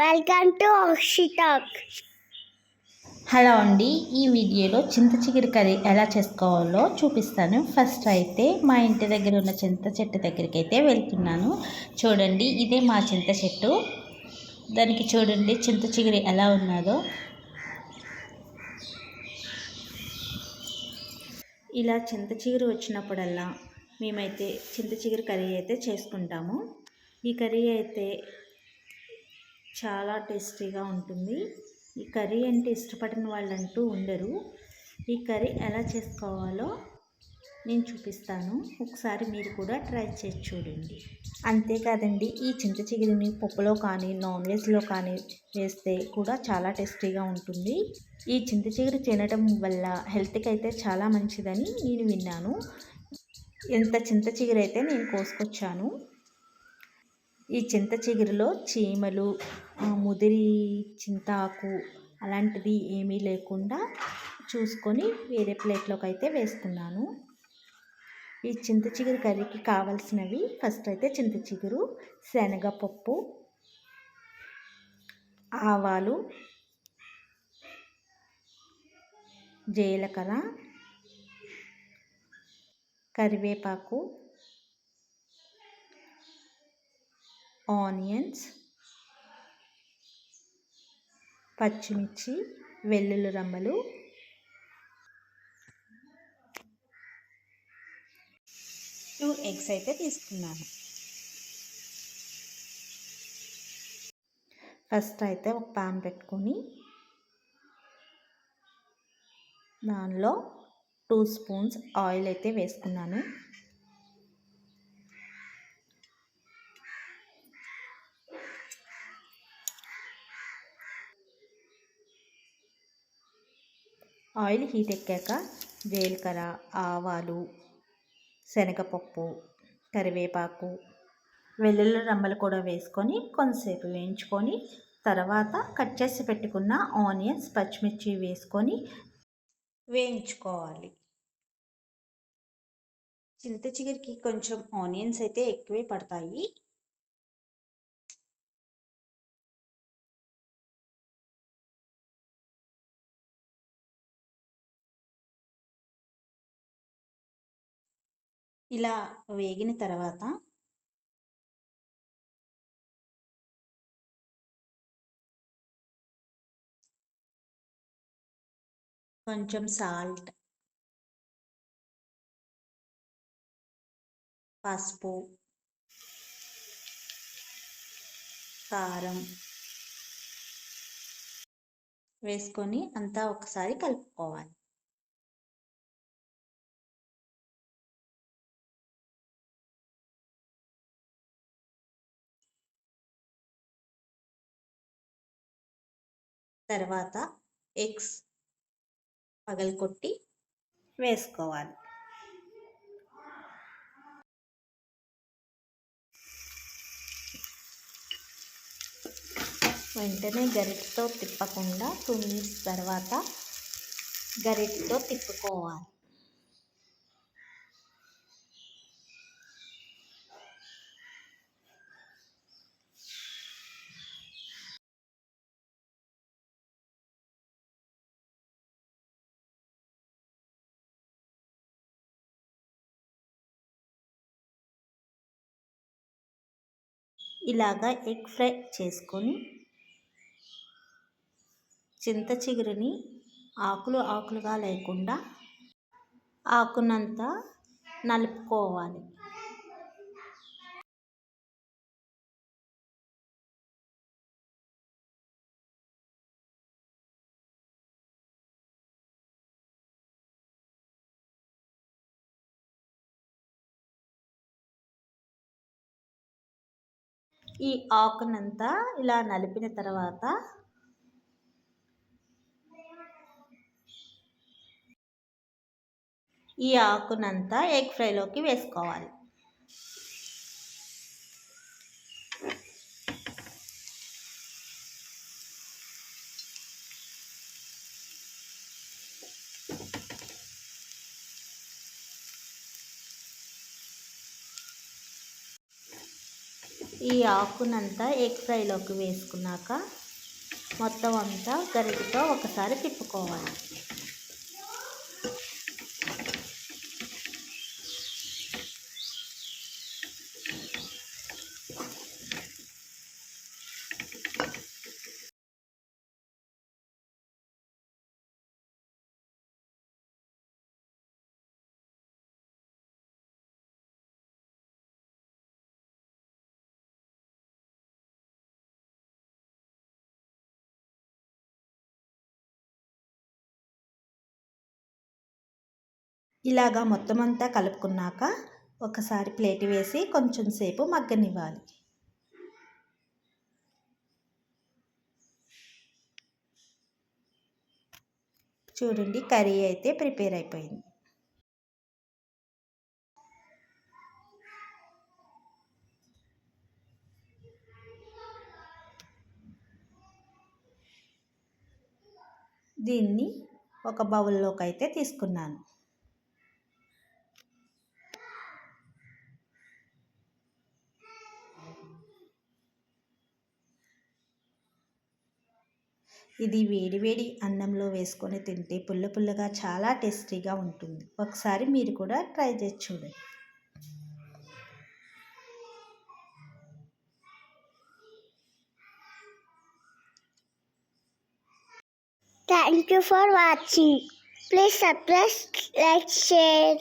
Welcome to talk hello అండి ఈ వీడియోలో చింత చిగురు కర్రీ ఎలా చేసుకోవాలో చూపిస్తాను. ఫస్ట్ అయితే మా ఇంటి దగ్గర ఉన్న చింత చెట్టు దగ్గరికి అయితే వెళ్తున్నాను. చూడండి ఇదే మా చింత చెట్టు. దానికి చూడండి చింత చిగురు ఎలా ఉన్నదో. ఇలా చింత చిగురు వచ్చినప్పుడల్లా మేమైతే చింత చిగురు కర్రీ అయితే చేసుకుంటాము. ఈ కర్రీ అయితే చాలా టేస్టీగా ఉంటుంది. ఈ కర్రీ అంటే ఇష్టపడిన వాళ్ళంటూ ఉండరు. ఈ కర్రీ ఎలా చేసుకోవాలో నేను చూపిస్తాను. ఒకసారి మీరు కూడా ట్రై చేసి చూడండి. అంతేకాదండి ఈ చింత చిగురిని పప్పులో కానీ నాన్ వెజ్లో కానీ వేస్తే కూడా చాలా టేస్టీగా ఉంటుంది. ఈ చింత చిగురు తినడం వల్ల హెల్త్కి అయితే చాలా మంచిదని నేను విన్నాను. ఎంత చింత చిగురు అయితే నేను కోసుకొచ్చాను. ఈ చింత చిగురులో చీమలు ముదిరి చింతాకు అలాంటిది ఏమీ లేకుండా చూసుకొని వేరే ప్లేట్లోకి అయితే వేసుకున్నాను ఈ చింత చిగురు కర్రీకి కావాల్సినవి ఫస్ట్ అయితే చింత చిగురు శనగపప్పు ఆవాలు జీలకర్ర కరివేపాకు ఆనియన్స్ పచ్చిమిర్చి వెల్లుల్లి రమ్మలు టూ ఎగ్స్ అయితే తీసుకున్నాను. ఫస్ట్ అయితే ఒక పాన్ పెట్టుకొని దానిలో టూ స్పూన్స్ ఆయిల్ అయితే వేసుకున్నాను. ఆయిల్ హీట్ ఎక్కాక జీలకర్ర ఆవాలు శనగపప్పు కరివేపాకు వెల్లుల్లి రమ్మలు కూడా వేసుకొని కొంతసేపు వేయించుకొని తర్వాత కట్ చేసి పెట్టుకున్న ఆనియన్స్ పచ్చిమిర్చి వేసుకొని వేయించుకోవాలి. చింత చిగురికి కొంచెం ఆనియన్స్ అయితే ఎక్కువే పడతాయి. ఇలా వేగిన తర్వాత కొంచెం సాల్ట్ పసుపు కారం వేసుకొని అంతా ఒకసారి కలుపుకోవాలి. తర్వాత ఎగ్స్ పగలకొట్టి వేసుకోవాలి. వెంటనే గరిటతో తిప్పకుండా టూ మినిట్స్ తర్వాత గరిటతో తిప్పుకోవాలి. ఇలాగా ఎగ్ ఫ్రై చేసుకొని చింత చిగురిని ఆకులు ఆకులుగా లేకుండా ఆకునంతా నలుపుకోవాలి. ఈ ఆకునంతా ఇలా నలిపిన తర్వాత ఈ ఆకునంతా ఎగ్ ఫ్రైలోకి వేసుకోవాలి. ఈ ఆకునంతా ఎగ్ ఫ్రైలోకి వేసుకున్నాక మొత్తం అంతా గరిటతో ఒకసారి తిప్పుకోవాలి. ఇలాగా మొత్తం అంతా కలుపుకున్నాక ఒకసారి ప్లేట్ వేసి కొంచెం సేపు మగ్గనివ్వాలి. చూడండి కర్రీ అయితే ప్రిపేర్ అయిపోయింది. దీన్ని ఒక బౌల్లోకి అయితే తీసుకున్నాను. ఇది వేడివేడి అన్నంలో వేసుకొని తింటే పుల్ల పుల్లగా చాలా టేస్టీగా ఉంటుంది. ఒకసారి మీరు కూడా ట్రై చేసి చూడండి. Thank you for watching please subscribe like share